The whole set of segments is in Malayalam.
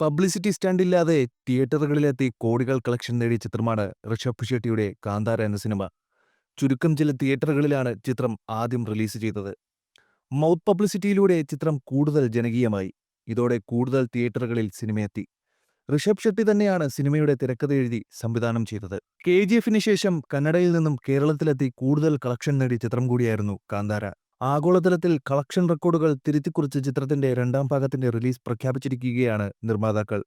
പബ്ലിസിറ്റി സ്റ്റാൻഡ് ഇല്ലാതെ തിയേറ്ററുകളിലെത്തി കോടികൾ കളക്ഷൻ നേടിയ ചിത്രമാണ് ഋഷഭ് ഷെട്ടിയുടെ കാന്താര എന്ന സിനിമ. ചുരുക്കം ചില തിയേറ്ററുകളിലാണ് ചിത്രം ആദ്യം റിലീസ് ചെയ്തത്. മൗത്ത് പബ്ലിസിറ്റിയിലൂടെ ചിത്രം കൂടുതൽ ജനകീയമായി. ഇതോടെ കൂടുതൽ തിയേറ്ററുകളിൽ സിനിമയെത്തി. ഋഷഭ് ഷെട്ടി തന്നെയാണ് സിനിമയുടെ തിരക്കഥ എഴുതി സംവിധാനം ചെയ്തത്. കെ ജി എഫിന് ശേഷം കന്നഡയിൽ നിന്നും കേരളത്തിലെത്തി കൂടുതൽ കളക്ഷൻ നേടിയ ചിത്രം കൂടിയായിരുന്നു കാന്താര. ആഗോളതലത്തിൽ കളക്ഷൻ റെക്കോർഡുകൾ തിരുത്തിക്കുറിച്ച് ചിത്രത്തിന്റെ രണ്ടാം ഭാഗത്തിന്റെ റിലീസ് പ്രഖ്യാപിച്ചിരിക്കുകയാണ് നിർമ്മാതാക്കൾ.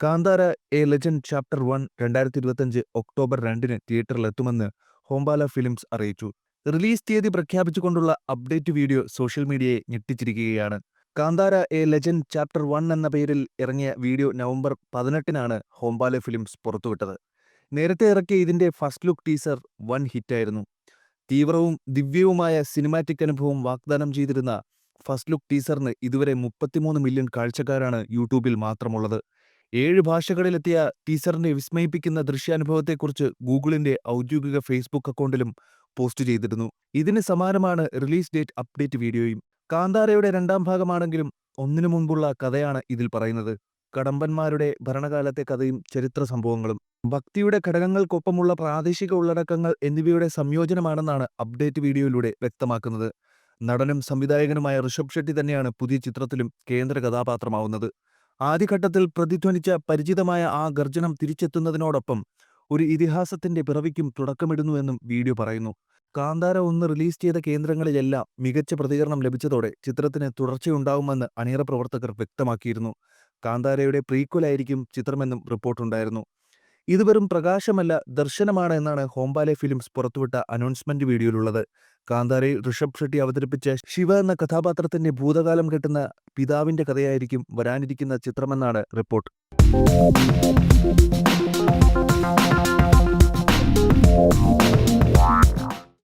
Kantara a legend chapter one രണ്ടായിരത്തി ഇരുപത്തിയഞ്ച് ഒക്ടോബർ രണ്ടിന് തിയേറ്ററിലെത്തുമെന്ന് ഹോംബാല ഫിലിംസ് അറിയിച്ചു. റിലീസ് തീയതി പ്രഖ്യാപിച്ചുകൊണ്ടുള്ള അപ്ഡേറ്റ് വീഡിയോ സോഷ്യൽ മീഡിയയെ ഞെട്ടിച്ചിരിക്കുകയാണ്. Kantara a legend chapter one എന്ന പേരിൽ ഇറങ്ങിയ വീഡിയോ നവംബർ പതിനെട്ടിനാണ് ഹോംബാല ഫിലിംസ് പുറത്തുവിട്ടത്. നേരത്തെ ഇറക്കിയ ഇതിന്റെ ഫസ്റ്റ് ലുക്ക് ടീസർ വൻ ഹിറ്റായിരുന്നു. തീവ്രവും ദിവ്യവുമായ സിനിമാറ്റിക് അനുഭവം വാഗ്ദാനം ചെയ്തിരുന്ന ഫസ്റ്റ് ലുക്ക് ടീസറിന് ഇതുവരെ മുപ്പത്തിമൂന്ന് മില്യൺ കാഴ്ചക്കാരാണ് യൂട്യൂബിൽ മാത്രമുള്ളത്. ഏഴ് ഭാഷകളിലെത്തിയ ടീസറിന്റെ വിസ്മയിപ്പിക്കുന്ന ദൃശ്യാനുഭവത്തെക്കുറിച്ച് ഗൂഗിളിന്റെ ഔദ്യോഗിക ഫേസ്ബുക്ക് അക്കൗണ്ടിലും പോസ്റ്റ് ചെയ്തിരുന്നു. ഇതിന് സമാനമാണ് റിലീസ് ഡേറ്റ് അപ്ഡേറ്റ് വീഡിയോയും. കാന്താരയുടെ രണ്ടാം ഭാഗമാണെങ്കിലും ഒന്നിനു മുൻപുള്ള കഥയാണ് ഇതിൽ പറയുന്നത്. കടമ്പന്മാരുടെ ഭരണകാലത്തെ കഥയും ചരിത്ര സംഭവങ്ങളും. ഭക്തിയുടെ ഘടകങ്ങൾക്കൊപ്പമുള്ള പ്രാദേശിക ഉള്ളടക്കങ്ങൾ എന്നിവയുടെ സംയോജനമാണെന്നാണ് അപ്ഡേറ്റ് വീഡിയോയിലൂടെ വ്യക്തമാക്കുന്നത്. നടനും സംവിധായകനുമായ ഋഷഭ് ഷെട്ടി തന്നെയാണ് പുതിയ ചിത്രത്തിലും കേന്ദ്ര കഥാപാത്രമാവുന്നത്. ആദ്യഘട്ടത്തിൽ പ്രതിധ്വനിച്ച പരിചിതമായ ആ ഗർജനം തിരിച്ചെത്തുന്നതിനോടൊപ്പം ഒരു ഇതിഹാസത്തിന്റെ പിറവിക്കും തുടക്കമിടുന്നുവെന്നും വീഡിയോ പറയുന്നു. കാന്താര ഒന്ന് റിലീസ് ചെയ്ത കേന്ദ്രങ്ങളിലെല്ലാം മികച്ച പ്രതികരണം ലഭിച്ചതോടെ ചിത്രത്തിന് തുടർച്ചയുണ്ടാവുമെന്ന് അണിയറ പ്രവർത്തകർ വ്യക്തമാക്കിയിരുന്നു. കാന്താരയുടെ പ്രീക്വലായിരിക്കും ചിത്രമെന്നും റിപ്പോർട്ടുണ്ടായിരുന്നു ഇത് വെറും പ്രകാശമല്ല ദർശനമാണ് എന്നാണ് ഹോംബാലെ ഫിലിംസ് പുറത്തുവിട്ട അനൗൺസ്മെന്റ് വീഡിയോയിലുള്ളത്. കാന്താരയിൽ ഋഷഭ് ഷെട്ടി അവതരിപ്പിച്ച ശിവ എന്ന കഥാപാത്രത്തിന്റെ ഭൂതകാലം കെട്ടുന്ന പിതാവിന്റെ കഥയായിരിക്കും വരാനിരിക്കുന്ന ചിത്രമെന്നാണ് റിപ്പോർട്ട്